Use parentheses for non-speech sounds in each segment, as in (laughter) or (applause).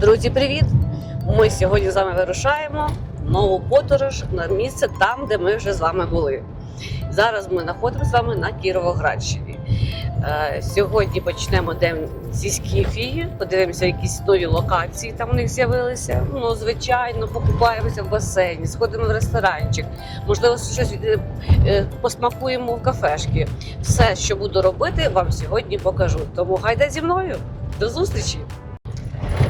Друзі, привіт! Ми сьогодні з вами вирушаємо в нову подорож на місце там, де ми вже з вами були. Зараз ми знаходимося з вами на Кіровоградщині. Е, Сьогодні почнемо день зі Скіфії, подивимося якісь нові локації, там у них з'явилися. Ну, звичайно, покупаємося в басейні, сходимо в ресторанчик, можливо, щось е, е, посмакуємо в кафешки. Все, що буду робити, вам сьогодні покажу. Тому гайда зі мною. До зустрічі!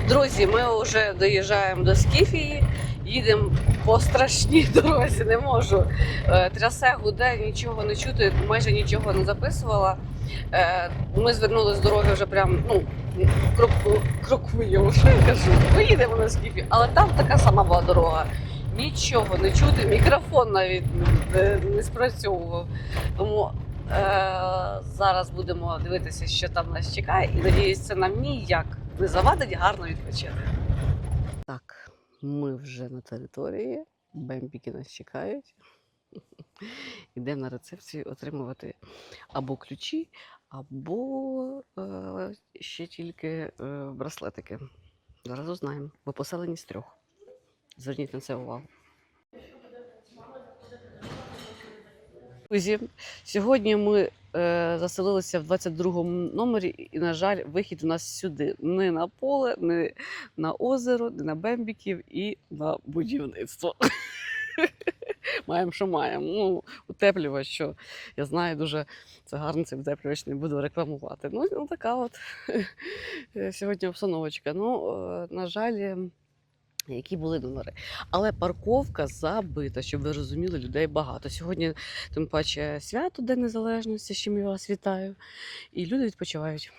Друзі, ми вже доїжджаємо до Скіфії, їдемо по страшній (laughs) дорозі, не можу. Е, Трясе, гуде, нічого не чути, майже нічого не записувала. Е, Ми звернули з дороги вже прям, ну, кроку, крокуємо, (laughs) що я кажу. Ми їдемо на Скіфі, але там така сама була дорога. Нічого не чути, мікрофон навіть не, не спрацьовував. Тому е, зараз будемо дивитися, що там нас чекає, і надіюсь, це нам ніяк не завадить гарно відпочити. Так, ми вже на території. Бембіки нас чекають. (laughs) Йдемо на рецепцію отримувати або ключі, або е, ще тільки е, браслетики. Зараз узнаємо, бо поселені з трьох. Зверніть на це увагу. Друзі, сьогодні ми е, заселилися в 22-му номері, і, на жаль, вихід у нас сюди. Не на поле, не на озеро, не на бембіків і на будівництво. (laughs) Маємо, що маємо. Ну, утеплювач, що я знаю, дуже це гарно цей утеплювач не буду рекламувати. Ну, ну така от (laughs) сьогодні обстановочка. Ну, е, на жаль, е, які були номери. Але парковка забита, щоб ви розуміли, людей багато. Сьогодні, тим паче, свято День Незалежності, з чим я вас вітаю. І люди відпочивають.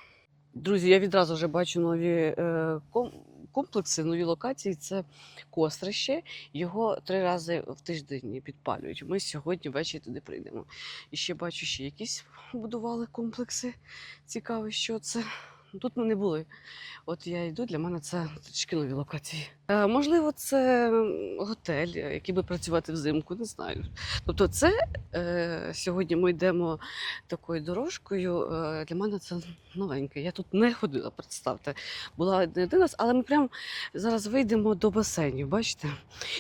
Друзі, я відразу вже бачу нові е, ком- комплекси, нові локації. Це кострище. Його три рази в тиждень підпалюють. Ми сьогодні ввечері туди прийдемо. І ще бачу, ще якісь будували комплекси. Цікаво, що це. Тут ми не були. От я йду, для мене це трішки нові локації. Е, можливо, це готель, е, який би працювати взимку, не знаю. Тобто, це е, сьогодні ми йдемо такою дорожкою. Е, для мене це новеньке. Я тут не ходила, представте. Була не один раз, але ми прямо зараз вийдемо до басейнів. Бачите?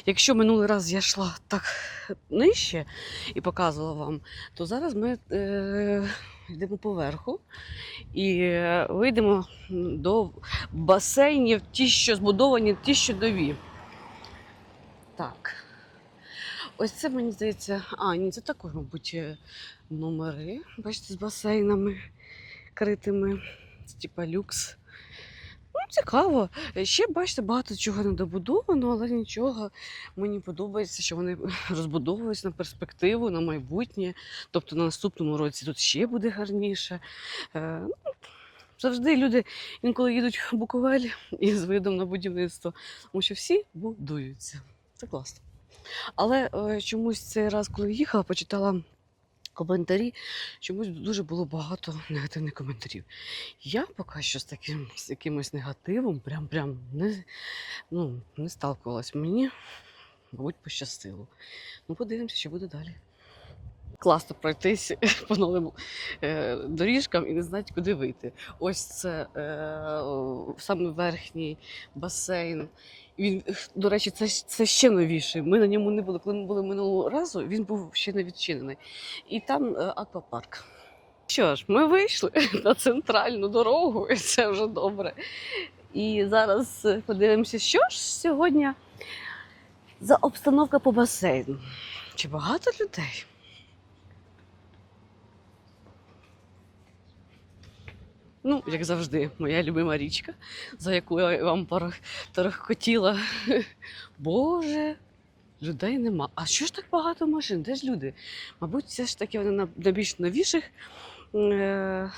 Якщо минулий раз я йшла так нижче і показувала вам, то зараз ми е, йдемо поверху і е, вийдемо до басейнів, ті, що збудовані, ті, що нові. Так. Ось це мені здається. А, ні, це також, мабуть, е, номери. Бачите, з басейнами критими. Це типа люкс. Цікаво. Ще, бачите, багато чого не добудовано, але нічого. Мені подобається, що вони (laughs) розбудовуються на перспективу, на майбутнє. Тобто на наступному році тут ще буде гарніше. Е, ну, завжди люди інколи їдуть в Буковель (laughs) із видом на будівництво, тому що всі будуються. Це класно. Але е, чомусь цей раз, коли їхала, почитала коментарі, чомусь дуже було багато негативних коментарів. Я поки що з таким з якимось негативом прям прям не, ну, не сталкувалась. Мені, мабуть, пощастило. Ну, подивимося, що буде далі. Класно пройтись (laughs) по новим е, доріжкам і не знати, куди вийти. Ось це е, саме верхній басейн. Він, до речі, це, це ще новіший. Ми на ньому не були. Коли ми були минулого разу, він був ще не відчинений. І там е, аквапарк. Що ж, ми вийшли (laughs) на центральну дорогу, і це вже добре. І зараз подивимося, що ж сьогодні за обстановка по басейну. Чи багато людей? Ну, як завжди, моя любима річка, за яку я вам торохкотіла. (laughs) Боже, людей нема. А що ж так багато машин? Де ж люди? Мабуть, все ж таки вони на, на більш новіших е,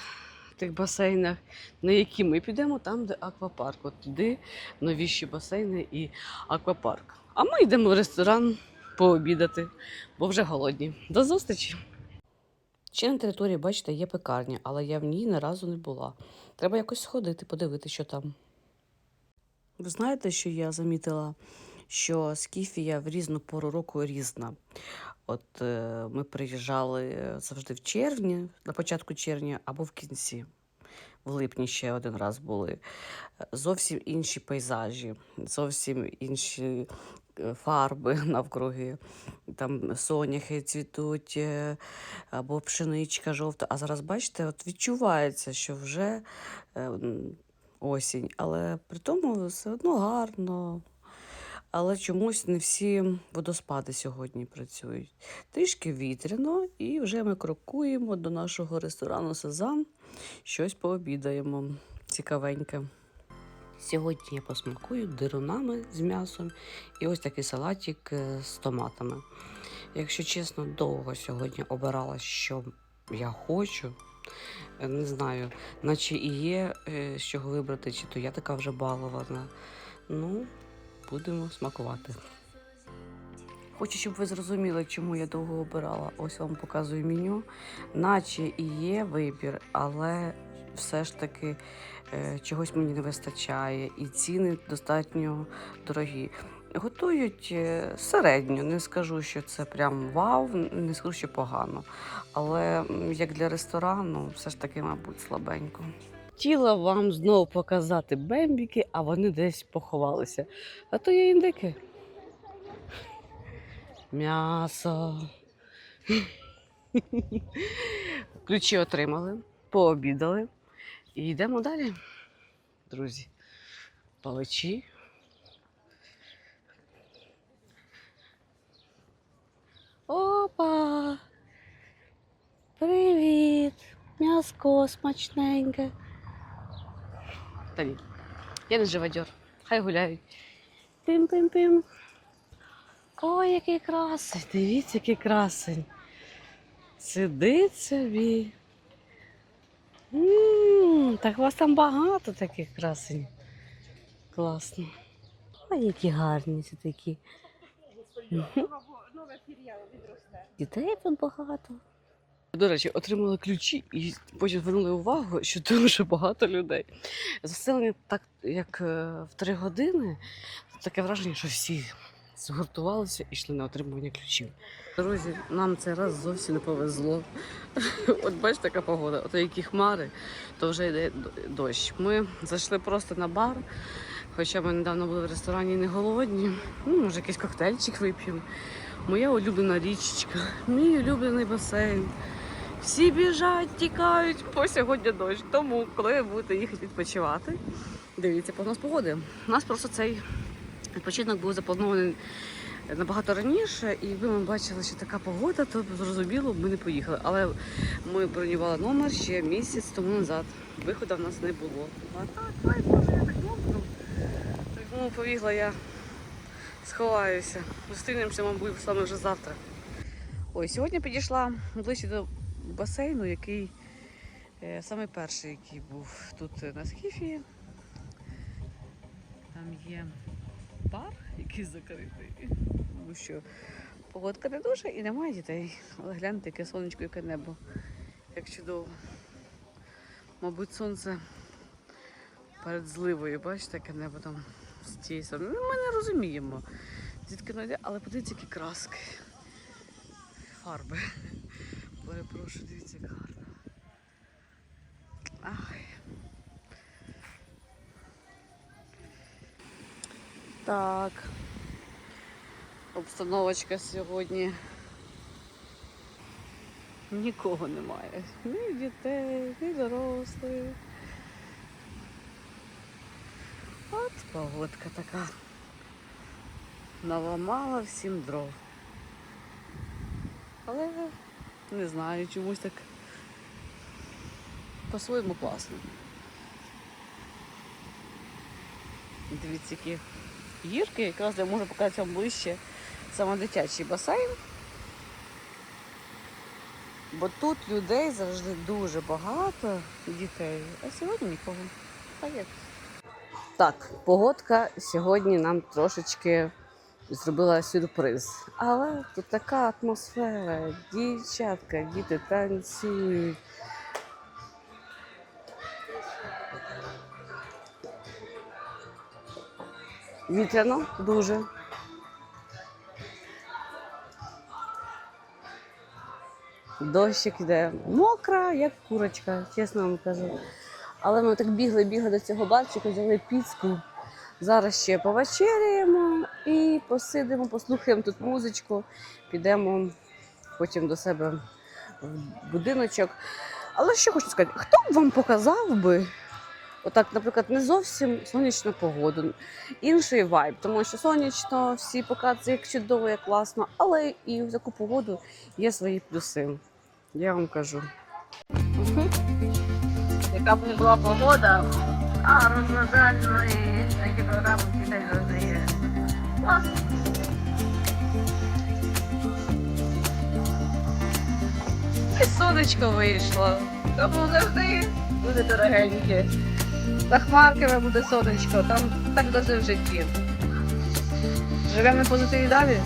тих басейнах, на які ми підемо, там, де аквапарк. От туди новіші басейни і аквапарк. А ми йдемо в ресторан пообідати, бо вже голодні. До зустрічі! Ще на території, бачите, є пекарня, але я в ній ні разу не була. Треба якось сходити, подивитися, що там. Ви знаєте, що я замітила, що Скіфія в різну пору року різна. От е, ми приїжджали завжди в червні, на початку червня або в кінці. в липні ще один раз були. Е, Зовсім інші пейзажі, зовсім інші е, фарби (laughs) навкруги. Там соняхи цвітуть, е, або пшеничка жовта. А зараз, бачите, от відчувається, що вже е, осінь, але при тому все одно гарно. Але чомусь не всі водоспади сьогодні працюють. Трішки вітряно, і вже ми крокуємо до нашого ресторану Сезам. Щось пообідаємо цікавеньке. Сьогодні я посмакую дирунами з м'ясом і ось такий салатик е, з томатами. Якщо чесно, довго сьогодні обирала, що я хочу. Е, Не знаю, наче і є е, з чого вибрати, чи то я така вже балована. Ну, будемо смакувати. Хочу, щоб ви зрозуміли, чому я довго обирала. Ось вам показую меню. Наче і є вибір, але все ж таки чогось мені не вистачає, і ціни достатньо дорогі. Готують е, середньо, не скажу, що це прям вау, не скажу, що погано. Але як для ресторану, все ж таки, мабуть, слабенько. Хотіла вам знову показати бембіки, а вони десь поховалися. А то є індики. М'ясо. (laughs) Ключі отримали, пообідали. І йдемо далі, друзі. Паличі. Опа! Привіт! М'яско смачненьке. Та ні, я не живодьор. Хай гуляють. Пим-пим-пим. Ой, який красень. Дивіться, який красень. Сидить собі. м так у вас там багато таких красень. Класно. Ой, які гарні ці такі. Дітей тут багато. До речі, отримали ключі і потім звернули увагу, що дуже багато людей. Заселення так, як е, в три години, таке враження, що всі згуртувалися і йшли на отримування ключів. Друзі, нам цей раз зовсім не повезло. (laughs) От бачите, така погода. От які хмари, то вже йде дощ. Ми зайшли просто на бар, хоча ми недавно були в ресторані і не голодні. Ну, може, якийсь коктейльчик вип'ємо. Моя улюблена річечка, мій улюблений басейн. Всі біжать, тікають, бо сьогодні дощ. Тому, коли будете їхати відпочивати, дивіться прогноз погоди. У нас просто цей відпочинок був запланований набагато раніше, і якби ми бачили, що така погода, то зрозуміло, ми не поїхали. Але ми бронювали номер ще місяць тому назад. Виходу в нас не було. А так, ай Боже, я так мокну. Тому побігла я, сховаюся. Зустрінемося, мабуть, саме вже завтра. Ой, сьогодні підійшла ближче до басейну, який е, самий перший, який був тут е, на Скіфії. Там є бар, який закритий, тому що погодка не дуже і немає дітей. Але гляньте, яке сонечко, яке небо. Як чудово. Мабуть, сонце перед зливою, бачите, яке небо там з тієї сторони. Ну, Ми не розуміємо. Звідки воно йде, але подивіться, які краски. Фарби. Перепрошую, дивіться, як гарно. Так. Обстановочка сьогодні. Нікого немає. Ні дітей, ні дорослих. От погодка така. Наламала всім дров. Але не знаю, чомусь так по-своєму класно. Дивіться, які гірки, якраз я можу показати вам ближче саме дитячий басейн. Бо тут людей завжди дуже багато дітей, а сьогодні нікого. А як? Так, погодка сьогодні нам трошечки зробила сюрприз. Але тут така атмосфера, дівчатка, діти танцюють. Вітряно дуже. Дощик йде мокра, як курочка, чесно вам кажу. Але ми так бігли, бігли до цього барчика, взяли піцку. Зараз ще повечеряємо і посидимо, послухаємо тут музичку, підемо потім до себе в будиночок. Але що хочу сказати, хто б вам показав би, отак, наприклад, не зовсім сонячну погоду, інший вайб, тому що сонячно, всі показують, як чудово, як класно, але і в таку погоду є свої плюси. Я вам кажу. Яка б не була погода, а розважальної такі програми дітей роздає. Сонечко вийшло. Тому завжди буде дорогеньке. За хмарками буде сонечко, там так завжди в житті. Живемо на позитиві далі.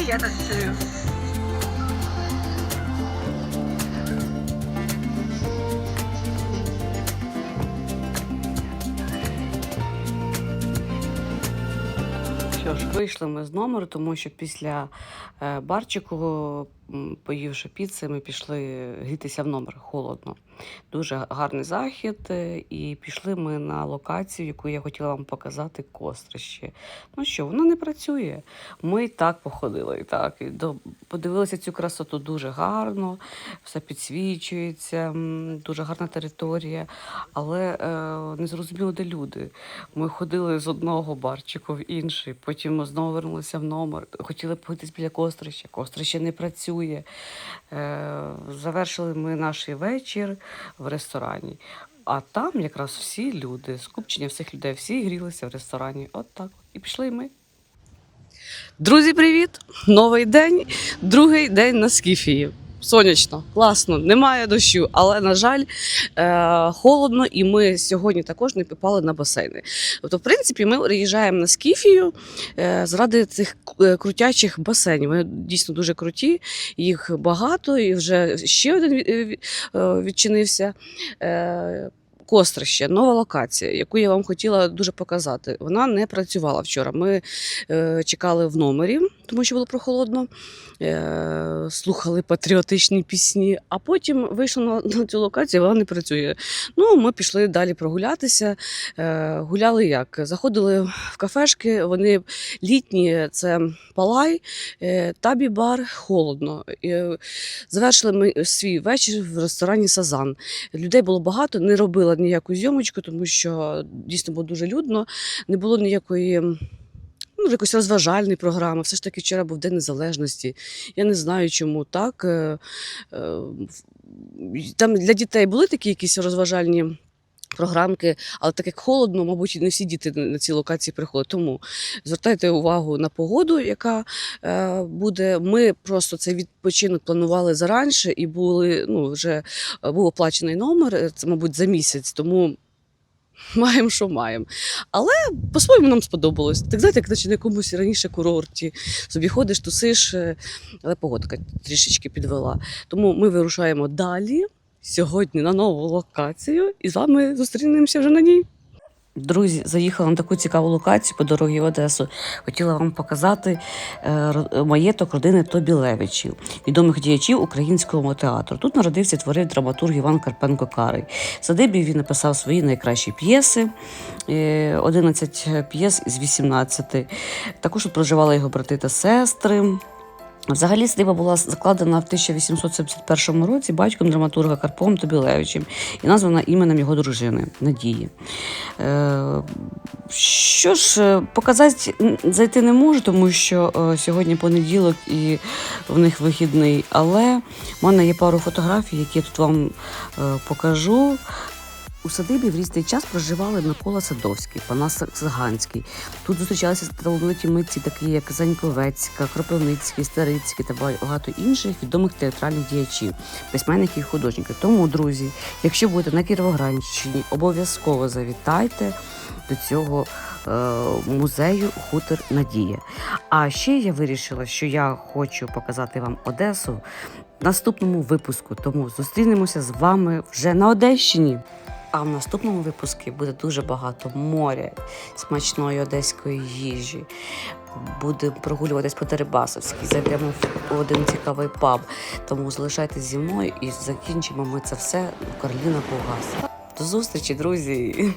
І я вийшли ми з номеру, тому що після е, барчику, поївши піци, ми пішли грітися в номер холодно. Дуже гарний захід, е, і пішли ми на локацію, яку я хотіла вам показати кострище. Ну що, воно не працює. Ми і так походили, так і подивилися цю красоту дуже гарно, все підсвічується, дуже гарна територія, але е, не зрозуміло, де люди. Ми ходили з одного барчику в інший, потім ми знову вернулися в номер. Хотіли погитись біля кострища. Кострище не працює. Е, завершили ми наш вечір в ресторані. А там якраз всі люди, скупчення всіх людей, всі грілися в ресторані. От так. І пішли ми. Друзі, привіт! Новий день, другий день на Скіфії. Сонячно, класно, немає дощу, але на жаль, е, холодно, і ми сьогодні також не попали на басейни. Тобто, в принципі, ми приїжджаємо на Скіфію е, заради цих е, крутячих басейнів. Вони дійсно дуже круті, їх багато, і вже ще один е, е, відчинився. Е, Кострище, нова локація, яку я вам хотіла дуже показати. Вона не працювала вчора. Ми е, чекали в номері, тому що було прохолодно, е, слухали патріотичні пісні, а потім вийшли на, на цю локацію, вона не працює. Ну, ми пішли далі прогулятися. Е, гуляли як? Заходили в кафешки, вони літні, це палай, е, табі-бар, холодно. Е, завершили ми свій вечір в ресторані Сазан. Людей було багато, не робила ніяку зйомочку, тому що дійсно було дуже людно, не було ніякої. Ну, якось розважальної програми. Все ж таки вчора був День Незалежності. Я не знаю, чому так. Е, е, Там для дітей були такі якісь розважальні. Програмки, але так як холодно, мабуть, не всі діти на на ці локації приходять. Тому звертайте увагу на погоду, яка е, буде. Ми просто цей відпочинок планували зараніше і були, ну, вже е, був оплачений номер, е, це, мабуть, за місяць, тому маємо, що маємо. Але по-своєму нам сподобалось. Так знаєте, як наче на якомусь раніше курорті. Собі ходиш, тусиш, е, але погодка трішечки підвела. Тому ми вирушаємо далі сьогодні на нову локацію і з вами зустрінемося вже на ній. Друзі, заїхала на таку цікаву локацію по дорозі в Одесу. Хотіла вам показати е, маєток родини Тобілевичів, відомих діячів українського театру. Тут народився і творив драматург Іван Карпенко Карий. Садибі він написав свої найкращі п'єси, е, 11 п'єс із 18. Також проживали його брати та сестри. Взагалі садиба була закладена в 1871 році батьком драматурга Карпом Тобілевичем і названа іменем його дружини Надії. Е, що ж, е, показати зайти не можу, тому що е, сьогодні понеділок і в них вихідний. Але в мене є пару фотографій, які я тут вам покажу. У садибі в різний час проживали Микола Садовський, Панас Саганський. Тут зустрічалися талановиті митці, такі як Заньковецька, Кропивницький, Старицький та багато інших відомих театральних діячів, письменників і художників. Тому, друзі, якщо будете на Кіровоградщині, обов'язково завітайте до цього е, музею Хутор Надія. А ще я вирішила, що я хочу показати вам Одесу в наступному випуску. Тому зустрінемося з вами вже на Одещині. А в наступному випуску буде дуже багато моря, смачної одеської їжі. Будемо прогулюватись по Дерибасовській, зайдемо в один цікавий паб. Тому залишайтесь зі мною і закінчимо ми це все Кароліна Бугас. До зустрічі, друзі!